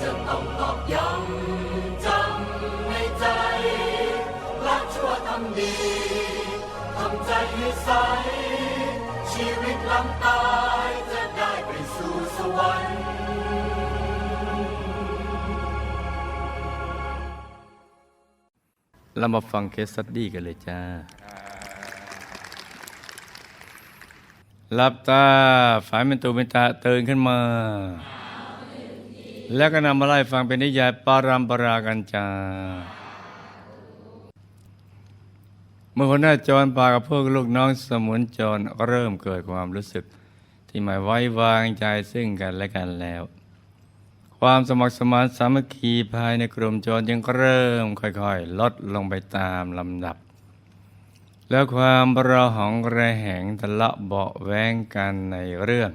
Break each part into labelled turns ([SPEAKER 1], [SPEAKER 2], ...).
[SPEAKER 1] จะต้องตอกย้ำจำในใจละชั่วทำดีทำใจให้ใส ชีวิตหลังตายจะได้ไปสู่สวรรค์
[SPEAKER 2] เรามาฟังเคสสตดี้กันเลยจ้า หลับตาฝันเป็นตูเป็นตาตื่นขึ้นมา แล้วก็นำมาไล่ฟังเป็นนิยายปารัมปรากันจาเมื่อหัวหน้าจรปากับพวกลูกน้องสมุนจรเริ่มเกิดความรู้สึก ที่ไม่ไว้วางใจซึ่งกันและกันแล้ว ความสมัครสมานสามัคคีภายในกลุ่มจรจึงเริ่มค่อยๆ ลดลงไปตามลำดับ แล้วความระหองระแหงทะเลาะเบาแว้งกันในเรื่อง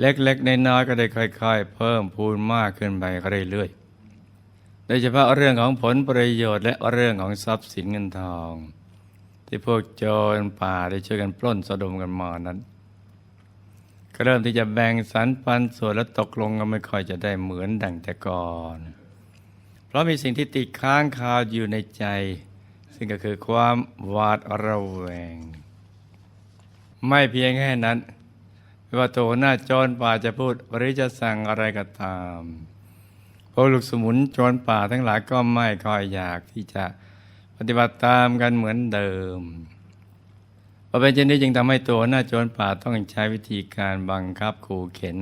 [SPEAKER 2] เล็กๆในน้อยก็ได้ค่อย ๆ เพิ่มพูนมากขึ้นไปเรื่อยๆ โดยเฉพาะเรื่องของผลประโยชน์และเรื่องของทรัพย์สินเงินทอง ที่พวกโจรป่าได้ช่วยกันปล้นสะดมกันมานั้น ก็เริ่มที่จะแบ่งสรรปันส่วนและตกลงกันไม่ค่อยจะได้เหมือนดังแต่ก่อน เพราะมีสิ่งที่ติดค้างคาอยู่ในใจ ซึ่งก็คือความหวาดระแวง ไม่เพียงแค่นั้นไม่ว่าตัวหน้าจรป่าจะพูดหรือจะสั่งอะไรก็ตามพวกลูกสมุนจรป่าทั้งหลายก็ไม่ค่อยอยากที่จะปฏิบัติตามกันเหมือนเดิมพอเป็นเช่นนี้จึงทำให้ตัวหน้าโจรป่าต้องใช้วิธีการบังคับขู่เข็น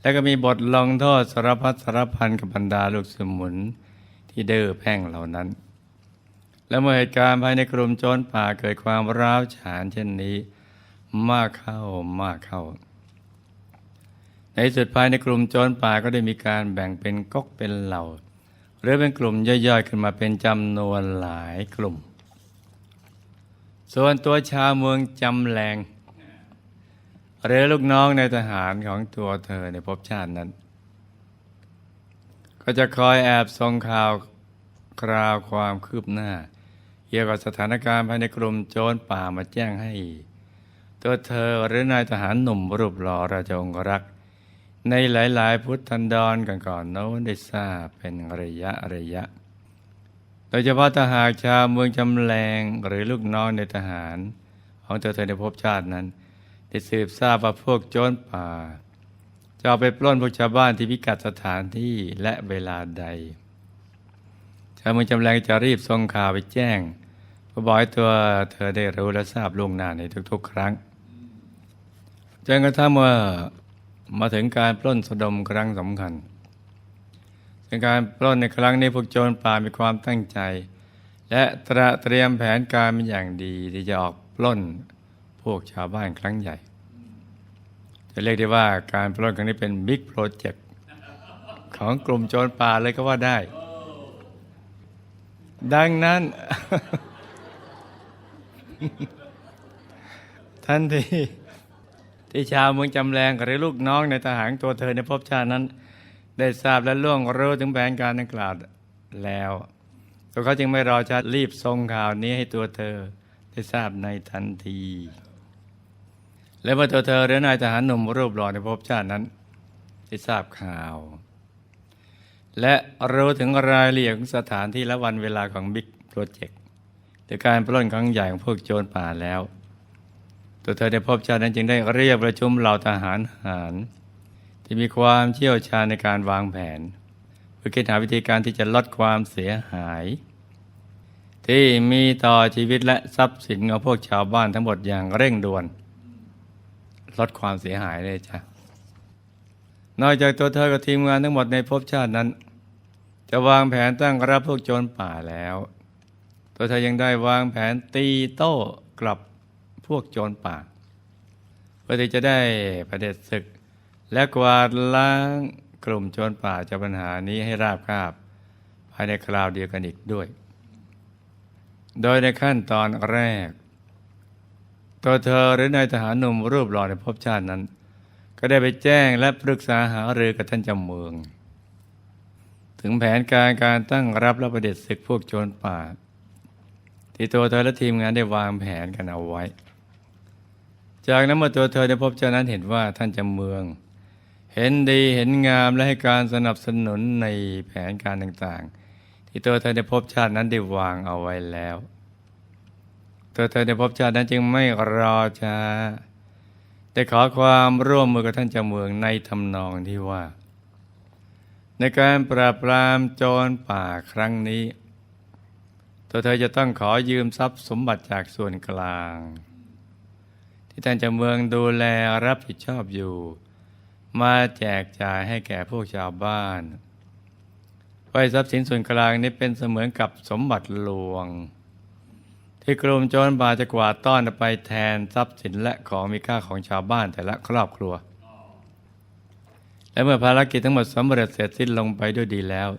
[SPEAKER 2] แล้วก็มีบทลงโทษสารพัดสารพันกับบรรดาลูกสมุนที่เด้อแพ่งเหล่านั้น และเมื่อเหตุการณ์ภายในกลุ่มโจรป่าเกิดความร้าวฉานเช่นนี้ มากเข้ามากเข้า ในสุดภายในกลุ่มโจรป่าก็ได้มีการแบ่งเป็นก๊กเป็นเหล่า หรือเป็นกลุ่มย่อยๆ ขึ้นมาเป็นจำนวนหลายกลุ่ม ส่วนตัวชาวเมืองจำแรงหรือลูกน้องในทหารของตัวเธอในภพชาตินั้น ก็จะคอยแอบส่งข่าวคราวความคืบหน้า กี่ยวกับสถานการณ์ภายในกลุ่มโจรป่ามาแจ้งให้ ตัวเธอหรือนายทหารหนุ่มรูปหล่อราชองครักษ์ในหลาย ๆ พุทธันดรก่อนๆโน้นได้ทราบเป็นระยะระยะ โดยเฉพาะทหารชาวเมืองจำแรงหรือลูกน้องในทหาร ของตัวเธอในภพชาตินั้นได้สืบทราบว่าพวกโจรป่าจะเอาไปปล้นพวกชาวบ้านที่พิกัดสถานที่และเวลาใดชาวเมืองจำแรงจะรีบส่งข่าวไปแจ้ง เพื่อบอกให้ตัวเธอได้รู้และทราบล่วงหน้าในทุกๆ ครั้งจนกระทั่งเมื่อมาถึงการปล้นสะดมครั้งสำคัญซึ่งการปล้นในครั้งนี้พวกโจรป่ามีความตั้งใจ และตระเตรียมแผนการเป็นอย่างดีที่จะออกปล้นพวกชาวบ้านครั้งใหญ่ จะเรียกได้ว่าการปล้นครั้งนี้เป็นบิ๊กโปรเจกต์ของกลุ่มโจรป่าเลยก็ว่าได้ ดังนั้น ทันทีที่ชาวเมืองจำแรงหรือลูกน้องในทหารตัวเธอในภพชาตินั้น ได้ทราบและล่วงรู้ถึงแผนการดังกล่าวแล้วตัวเขาจึงไม่รอช้ารีบส่งข่าวนี้ให้ตัวเธอได้ทราบในทันที และเมื่อตัวเธอหรือนายทหารหนุ่มรูปหล่อในภพชาตินั้น ได้ทราบข่าว และรู้ถึงรายละเอียดของสถานที่และวันเวลาของบิ๊กโปรเจกต์ หรือการปล้นครั้งใหญ่ของพวกโจรป่าแล้ว ตัวเธอในภพชาตินั้นจึงได้เรียกประชุมเหล่าทหารหาร ที่มีความเชี่ยวชาญในการวางแผน เพื่อคิดหาวิธีการที่จะลดความเสียหาย ที่มีต่อชีวิตและทรัพย์สินของพวกชาวบ้านทั้งหมดอย่างเร่งด่วน ลดความเสียหายเลยจ้ะนอกจากตัวเธอกับทีมงานทั้งหมดในภพชาตินั้น จะวางแผนตั้งรับพวกโจรป่าแล้ว ตัวเธอยังได้วางแผนตีโต้กลับพวกโจรป่าเพื่อที่จะได้ประเด็จศึก และกวาดล้างกลุ่มโจรป่าจากปัญหานี้ให้ราบคาบ ภายในคราวเดียวกันอีกด้วย โดยในขั้นตอนแรก ตัวเธอหรือนายทหารหนุ่มรูปหล่อในภพชาตินั้น ก็ได้ไปแจ้งและปรึกษาหารือกับท่านเจำเมือง ถึงแผนการการตั้งรับและประเด็จศึกพวกโจรป่า ที่ตัวเธอและทีมงานได้วางแผนกันเอาไว้ จากนั้นเมื่อตัวเธอได้พบเจ้านั้นเห็นว่าท่านจำเมือง เห็นดีเห็นงามและให้การสนับสนุนในแผนการต่างๆ ที่ตัวเธอได้พบชาตินั้นได้วางเอาไว้แล้ว ตัวเธอได้พบชาตินั้นจึงไม่รอช้าได้ขอความร่วมมือกับท่านเจ้าเมืองในทำนองที่ว่า ในการปราบปรามโจรป่าครั้งนี้ ตัวเธอจะต้องขอยืมทรัพย์สมบัติจากส่วนกลาง ที่ท่านจ้าเมืองดูแลรับผิดชอบอยู่ มาแจกจ่ายให้แก่พวกชาวบ้านไว้ทรัพย์สินส่วนกลางนี้เป็นเสมือนกับสมบัติหลวง ที่กลุ่มโจรป่าจะกวาดต้อนไปแทนทรัพย์สินและของมีค่าของชาวบ้านแต่ละครอบครัว และเมื่อภารกิจทั้งหมดสำเร็จเสร็จสิ้นลงไปด้วยดีแล้ว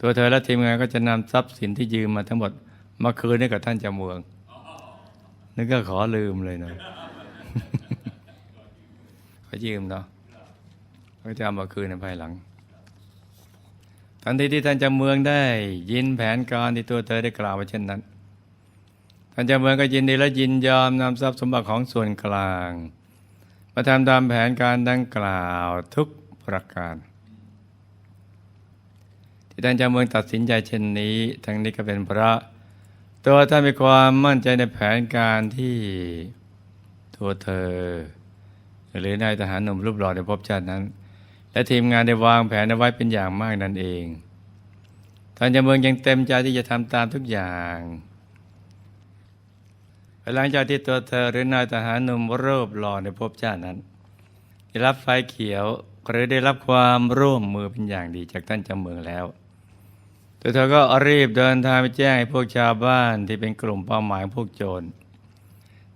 [SPEAKER 2] ตัวเธอและทีมงานก็จะนำทรัพย์สินที่ยืมมาทั้งหมด มาคืนให้กับท่านจ้าเมืองนึกก็ขอลืมเลยเนาะขอยืมเนาะก็จะเอามาคืนในภายหลัง ทันทีที่ท่านจ้าเมืองได้ยินแผนการที่ตัวเธอได้กล่าวไว้เช่นนั้น ท่านจ้าเมืองก็ยินดีและยินยอมนำทรัพย์สมบัติของส่วนกลาง มาทำตามแผนการดังกล่าวทุกประการ ที่ท่านเจ้าเมืองตัดสินใจเช่นนี้ ทั้งนี้ก็เป็นเพราะตัวท่านมีความมั่นใจในแผนการที่ตัวเธอ หรือนายทหารหนุ่มรูปหล่อในภพชาตินั้น และทีมงานได้วางแผนเอาไว้เป็นอย่างมากนั่นเองท่านเจ้าเมืองยังเต็มใจที่จะทำตามทุกอย่างหลังจากที่ตัวเธอหรือนายทหารหนุ่มรูปหล่อในภพชาตินั้น ได้รับไฟเขียวหรือได้รับความร่วมมือเป็นอย่างดีจากท่านจ้าเมืองแล้ว ตัวเธอก็รีบเดินทางไปแจ้งให้พวกชาวบ้านที่เป็นกลุ่มเป้าหมายพวกโจร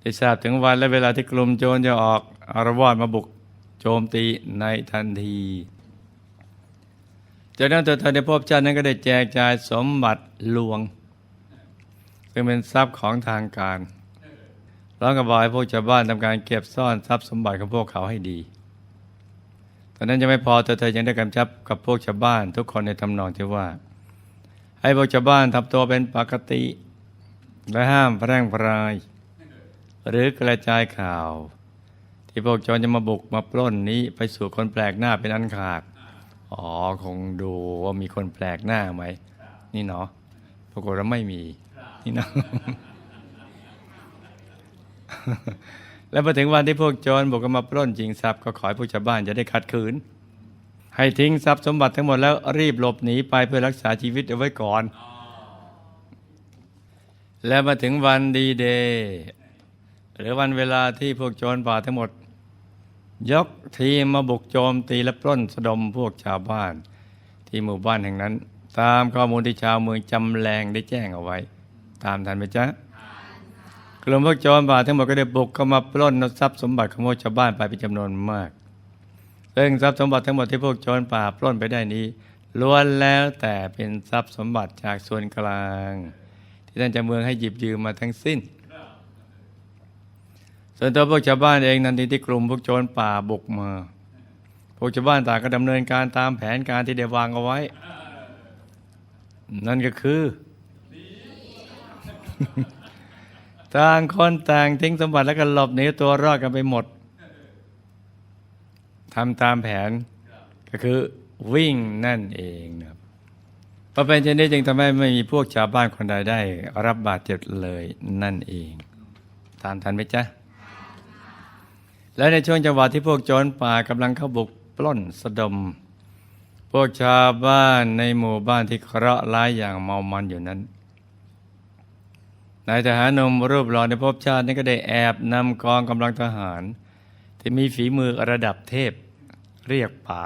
[SPEAKER 2] ได้ทราบถึงวันและเวลาที่กลุ่มโจรจะออกอารวาสมาบุกโจมตีในทันทีจากนั้นตัวเธอได้พบชาตินั้นก็ได้แจกจ่ายสมบัติหลวง ซึ่งเป็นทรัพย์ของทางการร้องกับบอยพวกชาวบ้านทำการเก็บซ่อนทรัพย์สมบัติของพวกเขาให้ดี ตอนนั้นยังไม่พอตัวเธอยังได้กำชับกับพวกชาวบ้านทุกคนในทำนองที่ว่า ให้พวกชาวบ้านทำตัวเป็นปกติ และห้ามแพร่งพราย หรือกระจายข่าว ที่พวกโจรจะมาบุกมาปล้นนี้ไปสู่คนแปลกหน้าเป็นอันขาด อ๋อ คงดูว่ามีคนแปลกหน้าไหม นี่เนาะปรากฏว่าไม่มี นี่เนาะแล้วพอถึงวันที่พวกโจรบุกมาปล้นจริงทรัพย์ก็ขอให้พวกชาวบ้านจะได้ขัดขืน ให้ทิ้งทรัพย์สมบัติทั้งหมดแล้วรีบหลบหนีไปเพื่อรักษาชีวิตเอาไว้ก่อน แล้วมาถึงวันดีเดย์หรือวันเวลาที่พวกโจรป่าทั้งหมด ยกทีมมาบุกโจมตีและปล้นสะดมพวกชาวบ้าน ที่หมู่บ้านแห่งนั้น ตามข้อมูลที่ชาวเมืองจำแรงได้แจ้งเอาไว้ ตามทันไหมจ๊ะกลุ่มพวกโจรป่าทั้งหมดก็ได้บุกเข้ามาปล้นทรัพย์สมบัติของพวกชาวบ้านไปเป็นจำนวนมาก ซึ่งทรัพย์สมบัติทั้งหมดที่พวกโจรป่าปล้นไปได้นี้ล้วนแล้วแต่เป็นทรัพย์สมบัติจากส่วนกลาง ที่ท่านเจะเมืองให้หยิบยืมมาทั้งสิ้น ส่วนตัวพวกชาวบ้านเองนันทีที่กลุ่มพวกโจรป่าบุกมาพวกชาวบ้านต่างก็ดำเนินการตามแผนการที่ได้วางเอาไว้ นั่นก็คือต่างคนต่างทิ้งสมบัติแล้วก็หลบหนีตัวรอดกันไปหมด ทำตามแผนก็คือวิ่งนั่นเองนะครับเพราะเป็นเช่นนี้จึงทำให้ไม่มีพวกชาวบ้านคนใดได้ รับบาดเจ็บเลยนั่นเองตามทันไหมจ๊ะ และในช่วงจังหวะที่พวกโจรป่ากำลังเข้าบุกปล้นสะดม พวกชาวบ้านในหมู่บ้านที่เคราะห์ร้ายอย่างเมามันอยู่นั้นนายทหารนมรูปหล่อในภพชาตินี้ก็ได้แอบนำกองกำลังทหาร ที่มีฝีมือระดับเทพ เรียกป๋า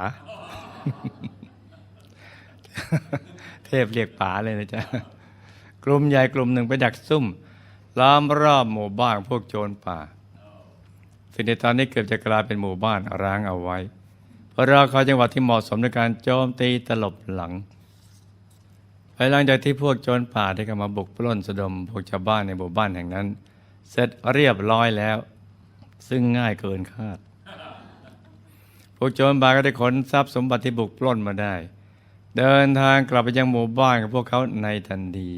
[SPEAKER 2] เทพเรียกป๋าเลยนะจ๊ะ กลุ่มใหญ่กลุ่มหนึ่งไปดักซุ่ม ล้อมรอบหมู่บ้านพวกโจรป่าซึ่งในตอนนี้เกือบจะกลายเป็นหมู่บ้านร้างเอาไว้เพราะเราคอยจังหวะที่เหมาะสมในการโจมตีตลบหลังภายหลังจากที่พวกโจรป่าได้เข้ามาบุกปล้นสะดมพวกชาวบ้านในหมู่บ้านแห่งนั้น เสร็จเรียบร้อยแล้ว ซึ่งง่ายเกินคาด พวกโจรป่าก็ได้ขนทรัพย์สมบัติที่บุกปล้นมาได้ เดินทางกลับไปยังหมู่บ้านของพวกเขาในทันที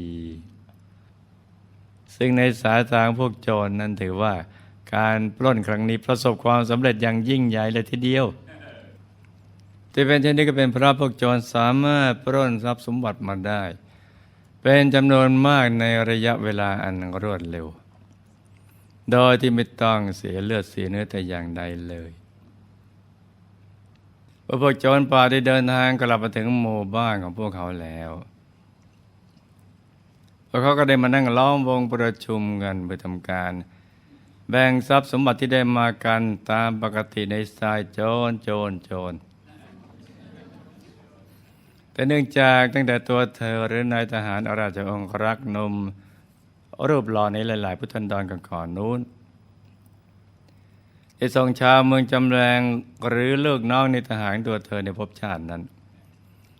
[SPEAKER 2] ซึ่งในสายตาของพวกโจรนั้นถือว่าการปล้นครั้งนี้ประสบความสำเร็จอย่างยิ่งใหญ่เลยทีเดียวที่เป็นเช่นนี้ก็เป็นเพราะพวกโจรสามารถปล้นทรัพย์สมบัติมาได้ เป็นจำนวนมากในระยะเวลาอันรวดเร็ว โดยที่ไม่ต้องเสียเลือดเสียเนื้อแต่อย่างใดเลยพอพวกโจรป่าได้เดินทางกลับมาถึงหมู่บ้านของพวกเขาแล้วพวกเขาก็ได้มานั่งล้อมวงประชุมกันเพื่อทำการ แบ่งทรัพย์สมบัติที่ได้มากันตามปกติในสายโจรโจรโจร แต่เนื่องจากตั้งแต่ตัวเธอหรือนายทหารอาราชองครักษ์นม รูปหล่อในหลาย ๆ พุทธันดรก่อนๆนู้นได้ส่งชาวเมืองจำแรงหรือลูกน้องในทหารตัวเธอในภพชาตินั้น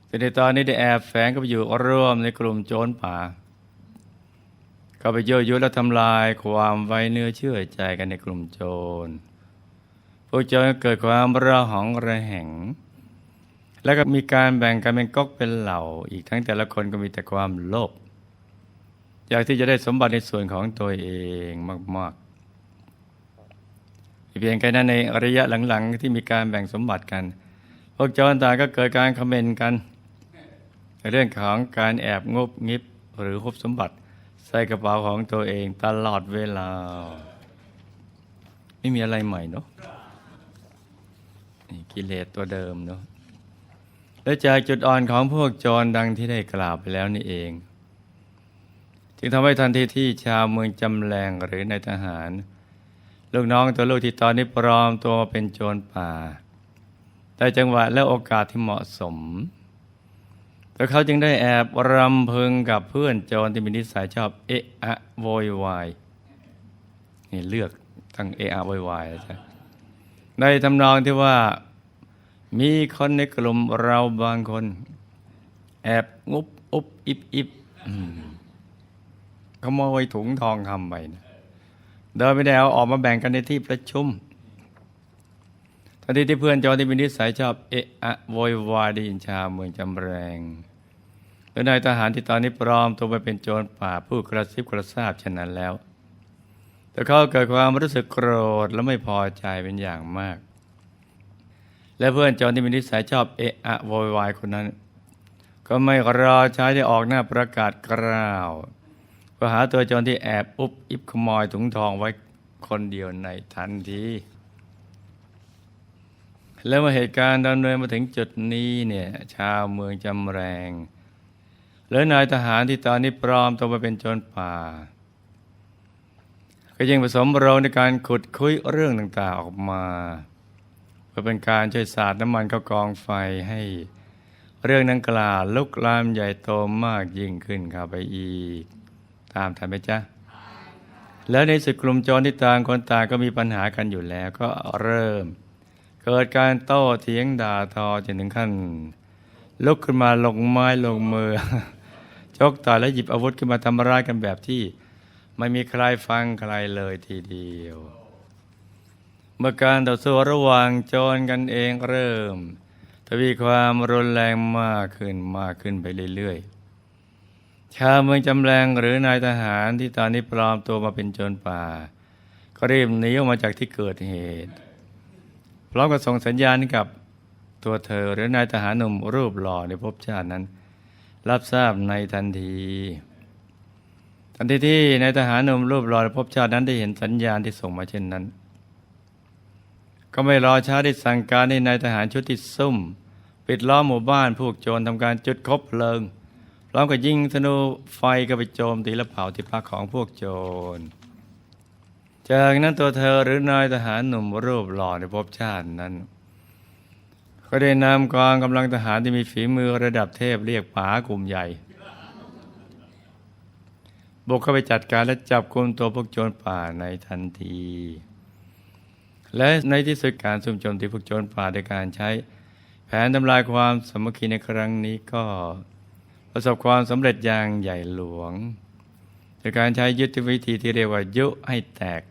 [SPEAKER 2] แต่ในตอนนี้ได้แอบแฝงเข้าไปอยู่ร่วมในกลุ่มโจรป่าเข้าไปยั่วยุและทำลายความไว้เนื้อเชื่อใจกันในกลุ่มโจร พวกโจรเกิดความระหองระแหง แล้วก็มีการแบ่งกันเป็นก๊กเป็นเหล่า อีกทั้งแต่ละคนก็มีแต่ความโลภ อยากที่จะได้สมบัติในส่วนของตัวเองมากๆเพียงแค่นั้นในระยะหลังๆ ที่มีการแบ่งสมบัติกัน พวกโจรต่างก็เกิดการคอมเมนต์กัน เรื่องของการแอบงบงิบหรือฮุบสมบัติ ใส่กระเป๋าของตัวเองตลอดเวลา ไม่มีอะไรใหม่เนาะกิเลสตัวเดิมเนาะและจากจุดอ่อนของพวกจรดังที่ได้กล่าวไปแล้วนี่เอง จึงทำให้ทันทีที่ชาวเมืองจำแรงหรือในายทหาร ลูกน้องตัวลูกที่ตอนนี้ปลอมตัวมาเป็นโจรป่า แต่จังหวะและโอกาสที่เหมาะสมแต่เขาจึงได้แอบรำพึงกับเพื่อนโจรที่มีนิสัยชอบเอะอะโวยวายนี่เลือกทั้งเอะอะโวยวายนะจ๊ะในทำนองที่ว่ามีคนในกลุ่มเราบางคน แอบงุบอุบอิบอิบอืมข โมยถุงทองคำไปนะเดินไปได้เอาออกมาแบ่งกันในที่ประชุมทันทีที่เพื่อนจอที่มีนิสัยชอบเอะอะโวยวายได้ยินชาวเมืองจำแรงและนายทหารที่ตอนนี้ปลอมตัวไปเป็นโจรป่าผู้กระซิบกระซาบเช่นนั้นแล้ว แต่เขาเกิดความรู้สึกโกรธและไม่พอใจเป็นอย่างมาก และเพื่อนโจรที่มีนิสัยชอบเอะอะโวยวายคนนั้น ก็ไม่รอใช้ได้ออกหน้าประกาศกล่าว ก็หาตัวโจรที่แอบอุบอิบขโมยถุงทองไว้คนเดียวในทันที แล้วเมื่อเหตุการณ์ดำเนินมาถึงจุดนี้เนี่ยชาวเมืองจำแรงและนายทหารที่ตอนนี้ปลอมตัวมาเป็นโจรป่า ก็ยังผสมโรงในการขุดคุยเรื่องต่างๆออกมา เพื่อเป็นการช่วยสาดน้ำมันเข้ากองไฟให้เรื่องนั้นกล่าวลุกลามใหญ่โตมากยิ่งขึ้นเข้าไปอีก ตามทันไหมจ๊ะแล้วในสุดกลุ่มโจรที่ต่างคนต่างก็มีปัญหากันอยู่แล้วก็เริ่ม เกิดการโต้เถียงด่าทอจนถึงขั้นลุกขึ้นมาลงไม้ลงมือชกต่อยและหยิบอาวุธขึ้นมาทำร้ายกันแบบที่ ไม่มีใครฟังใครเลยทีเดียว เมื่อการต่อสู้ระหว่างโจรกันเองเริ่มทวีความรุนแรงมากขึ้นมากขึ้นไปเรื่อยๆ ชาวเมืองจำแรงหรือนายทหารที่ตอนนี้ปลอมตัวมาเป็นโจรป่า ก็รีบหนีออกมาจากที่เกิดเหตุพร้อมกับส่งสัญญาณกับตัวเธอหรือนายทหารหนุ่มรูปหล่อในภพชาตินั้น รับทราบในทันที ทันทีที่นายทหารหนุ่มรูปหล่อในภพชาตินั้นได้เห็นสัญญาณที่ส่งมาเช่นนั้น ก็ไม่รอช้าได้สั่งการให้นายทหารชุดที่ซุ่ม ปิดล้อมหมู่บ้านพวกโจรทำการจุดคบเพลิง พร้อมกับยิงธนูไฟก็ไปโจมตีและเผาที่พักของพวกโจร จากนั้นตัวเธอหรือนายทหารหนุ่มรูปหล่อในภพชาตินั้น ก็ได้นำกองกำลังทหารที่มีฝีมือระดับเทพเรียกป๋ากลุ่มใหญ่บุกเข้าไปจัดการและจับกลุ่มตัวพวกโจรป่าในทันที และในที่สุดการซุ่มโจมตีพวกโจรป่าโดยการใช้ แผนทำลายความสมัคคีในครั้งนี้ก็ ประสบความสำเร็จอย่างใหญ่หลวงโดยการใช้ยุทธวิธีที่เรียกว่ายุให้แตก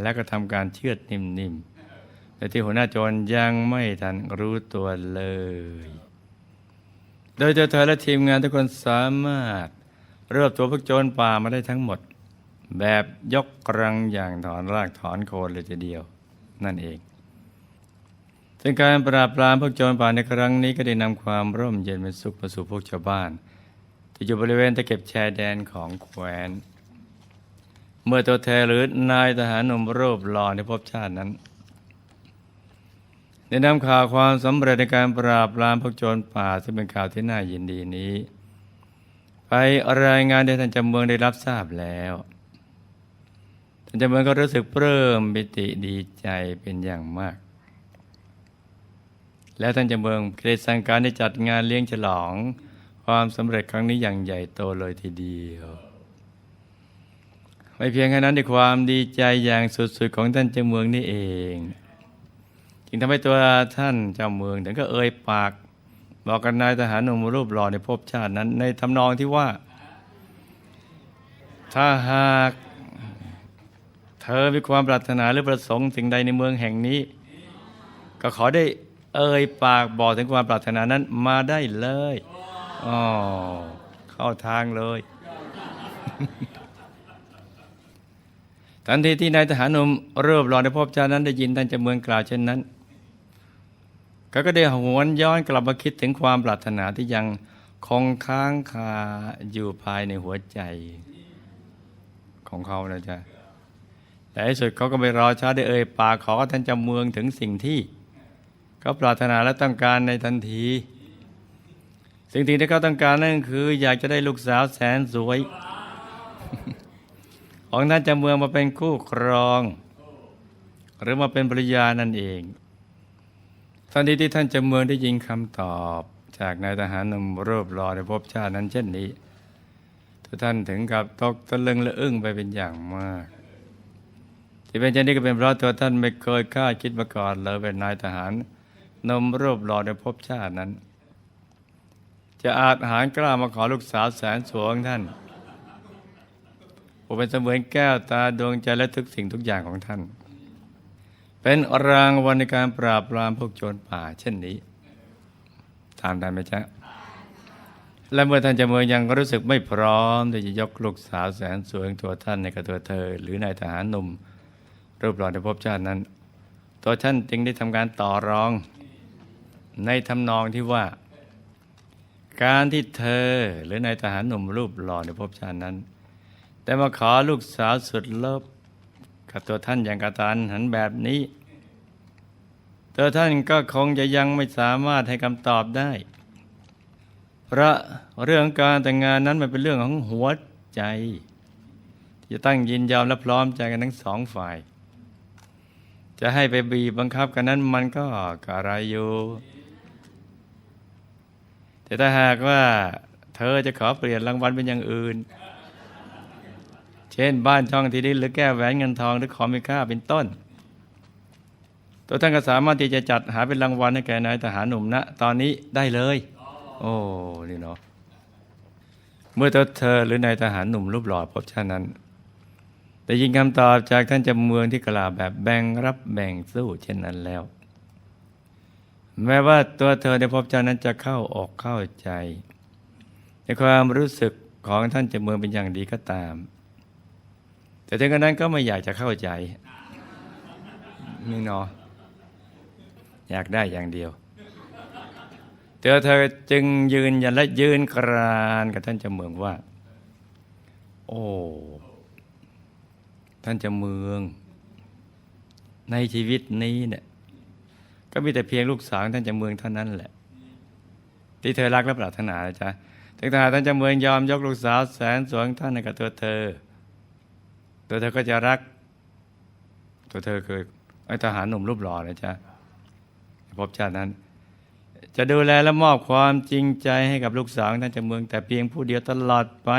[SPEAKER 2] และก็ทำการเชือดนิ่มๆแต่ที่หัวหน้าโจรยังไม่ทันรู้ตัวเลย โดยเธอและทีมงานทุกคนสามารถรวบตัวพวกโจรป่ามาได้ทั้งหมด แบบยกกรังอย่างถอนรากถอนโคนเลยทีเดียว นั่นเองซึ่งการปราบปรามพวกโจรป่าในครั้งนี้ก็ได้นำความร่มเย็นเป็นสุขมาสู่พวกชาวบ้าน ที่อยู่บริเวณตะเก็บชายแดนของแคว้น เมื่อตัวแทนหรือนายทหารหนุ่มรูปหล่อในภพชาตินั้นได้นำข่าวความสำเร็จในการปราบปรามพวกโจรป่า ซึ่งเป็นข่าวที่น่ายินดีนี้ ไปรายงานให้ท่านจำเมืองได้รับทราบแล้วท่านจำเมืองก็รู้สึกปลื้มปิติดีใจเป็นอย่างมาก แล้วท่านจำเมืองก็ได้สั่งการให้จัดงานเลี้ยงฉลอง ความสำเร็จครั้งนี้อย่างใหญ่โตเลยทีเดียว ไม่เพียงแค่นั้นในความดีใจอย่างสุดๆของท่านเจ้าเมืองนี่เอง จึงทำให้ตัวท่านเจ้าเมืองถึงก็เอ่ยปาก บอกกับนายทหารหนุ่มรูปหล่อในภพชาตินั้น ในทำนองที่ว่า ถ้าหากเธอมีความปรารถนาหรือประสงค์สิ่งใดในเมืองแห่งนี้ ก็ขอได้เอ่ยปากบอกถึงความปรารถนานั้นมาได้เลย อ๋อเข้าทางเลย ทันทีที่นายทหารหนุ่มเริ่มรอในภพชาตินั้นได้ยินท่านจะเมืองกล่าวเช่นนั้นเขาก็ได้หวนย้อนกลับมาคิดถึงความปรารถนาที่ยังคงค้างคาอยู่ภายในหัวใจ ของเขานะจ๊ะแต่ในสุดเขาก็ไม่รอช้าได้เอ่ยปากขอท่านจำเมืองถึงสิ่งที่เขาปรารถนาและต้องการในทันที สิ่งที่เขาต้องการนั่นคือ อยากจะได้ลูกสาวแสนสวย ของท่านจำเมืองมาเป็นคู่ครอง หรือมาเป็นภรรยานั่นเองทันทีที่ท่านจำเมืองได้ยินคำตอบ จากนายทหารหนุ่มรูปหล่อในภพชาตินั้นเช่นนี้ทุกท่านถึงกับตกตะลึงและอึ้งไปเป็นอย่างมาก ที่เป็นเช่นนี้ก็เป็นเพราะตัวท่านไม่เคยคาดคิดมาก่อนเลยเป็นนายทหารนมรูปหล่อในภพชาตินั้น จะอาจหารกล้ามาขอลูกสาวแสนสวยของท่านผมเป็นเสมือนแก้วตาดวงใจและทุกสิ่งทุกอย่างของท่าน เป็นรางวัลในการปราบปรามพวกโจรป่า เช่นนี้ตามได้ไหมจ๊ะและเมื่อท่านจะเมืองยังรู้สึกไม่พร้อมที่จะยกลูกสาวแสนสวยของตัวท่านในกับตัวเธอ หรือนายทหารหนุ่มรูปหล่อในภพชาตินั้น ตัวท่านจึงได้ทำการต่อรอง ในทำนองที่ว่า การที่เธอหรือนายทหารหนุ่มรูปหล่อในภพชาตินั้น แต่มาขอลูกสาวสุดเลิฟกับตัวท่านอย่างกระตานหันแบบนี้ ตัวท่านก็คงจะยังไม่สามารถให้คำตอบได้ เพราะเรื่องการแต่งงานนั้นมันเป็นเรื่องของหัวใจ ที่จะตั้งยินยอมและพร้อมใจกันทั้งสองฝ่าย จะให้ไปบีบบังคับกันนั้นมันก็กระไรอยู่ แต่ถ้าหากว่า เธอจะขอเปลี่ยนรางวัลเป็นอย่างอื่น เช่น บ้านช่องที่ดินหรือแก้วแหวนเงินทองหรือของมีค่าเป็นต้น ตัวท่านก็สามารถที่จะจัดหาเป็นรางวัลให้แก่นายทหารหนุ่มณตอนนี้ได้เลย โอ้นี่เนาะเมื่อตัวเธอหรือนายทหารหนุ่มรูปหล่อพบชาตินั้นแต่ยินคำตอบจากท่านจำเมืองที่กล่าวแบบแบ่งรับแบ่งสู้เช่นนั้นแล้ว แม้ว่าตัวเธอในภพชาตินั้นจะเข้าออกเข้าใจ ในความรู้สึกของท่านจำเมืองเป็นอย่างดีก็ตาม แต่ถึงกระนั้นก็ไม่อยากจะเข้าใจนี่เนาะอยากได้อย่างเดียวเธอเธอจึงยืนยันและยืนกรานกับท่านจาเมืองว่า โอ้ท่านจาเมือง ในชีวิตนี้เนี่ย ก็มีแต่เพียงลูกสาวท่านจาเมืองเท่านั้นแหละ ที่เธอรักและปรารถนาจ๊ะถึงทหารท่านจาเมืองยอมยกลูกสาวแสนสวยท่านให้กับตัวเธอ ตัวเธอก็จะรัก ตัวเธอคือไอ้ทหารหนุ่มรูปหล่อนะจ๊ะพบชาตินั้น จะดูแลและมอบความจริงใจให้กับลูกสาวท่านจาเมือง แต่เพียงผู้เดียวตลอดไป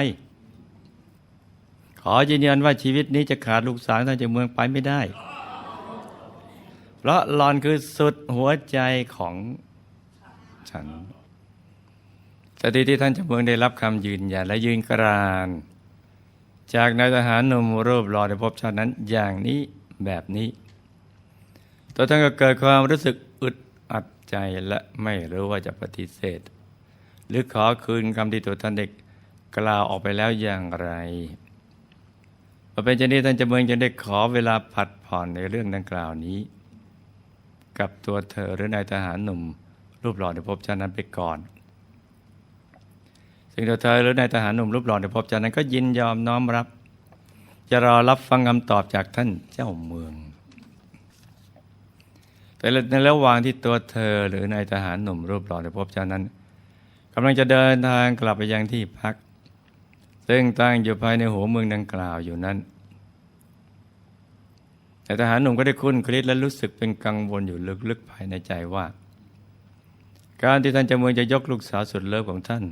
[SPEAKER 2] ขอยืนยันว่าชีวิตนี้จะขาดลูกสาวท่านจาเมืองไปไม่ได้ เพราะหลอนคือสุดหัวใจของฉันสถิที่ท่านจาเมืองได้รับคำยืนยันและยืนกราน จากนายทหารหนุ่มรูปหล่อในภพชาตินั้นอย่างนี้แบบนี้ ตัวท่านก็เกิดความรู้สึกอึดอัดใจและไม่รู้ว่าจะปฏิเสธ หรือขอคืนคำที่ตัวท่านเด็กกล่าวออกไปแล้วอย่างไรพอเป็นเช่นนี้ท่านจะเมืองจึงได้ขอเวลาผัดผ่อนในเรื่องดังกล่าวนี้ กับตัวเธอหรือนายทหารหนุ่ม รูปหล่อในภพชาตินั้นไปก่อน ซึ่งตัวเธอหรือนายทหารหนุ่มรูปหล่อในภพชาตินั้นก็ยินยอมน้อมรับ จะรอรับฟังคำตอบจากท่านเจ้าเมือง แต่ในระหว่างที่ตัวเธอหรือนายทหารหนุ่มรูปหล่อในภพชาตินั้นกำลังจะเดินทางกลับไปยังที่พัก ซึ่งตั้งอยู่ภายในหัวเมืองดังกล่าวอยู่นั้น แต่ทหารหนุ่มก็ได้คุ้นคิดและรู้สึกเป็นกังวลอยู่ลึกๆภายในใจว่า การที่ท่านเจาเมืองจะยกลูกสาวสุดเลิฟของท่าน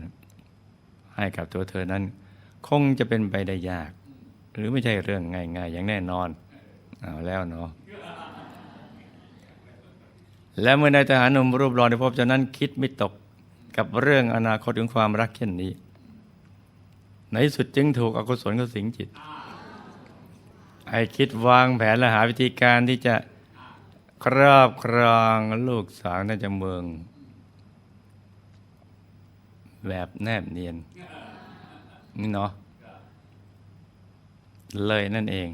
[SPEAKER 2] ให้กับตัวเธอนั้น คงจะเป็นไปได้ยาก หรือไม่ใช่เรื่องง่าย ๆ อย่างแน่นอนเอาแล้วเนาะและเมื่อนายทหารหนุ่มรูปหล่อในภพเจ้านั้นคิดไม่ตกกับเรื่องอนาคตของความรักเช่นนี้ ในสุดจึงถูกอกุศลเข้าสิงจิต ให้คิดวางแผนและหาวิธีการที่จะครอบครองลูกสาวนาจเมือง แบบแนบเนียนนี่เนาะเลยนั่นเอง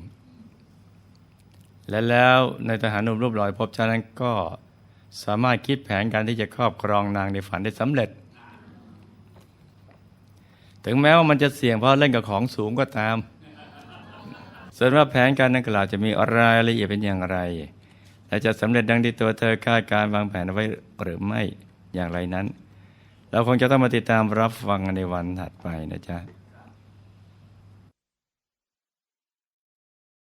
[SPEAKER 2] และแล้วในทหารหนุ่มรูปหล่อพบชานั้นก็สามารถคิดแผนการที่จะครอบครองนางในฝันได้สำเร็จ ถึงแม้ว่ามันจะเสี่ยงเพราะเล่นกับของสูงก็ตาม ส่วนว่าแผนการดังกล่าวจะมีรายละเอียดเป็นอย่างไร และจะสำเร็จดังที่ตัวเธอคาดการวางแผนเอาไว้หรือไม่อย่างไรนั้น เราคงจะต้องมาติดตามรับฟังในวันถัดไปนะจ๊ะ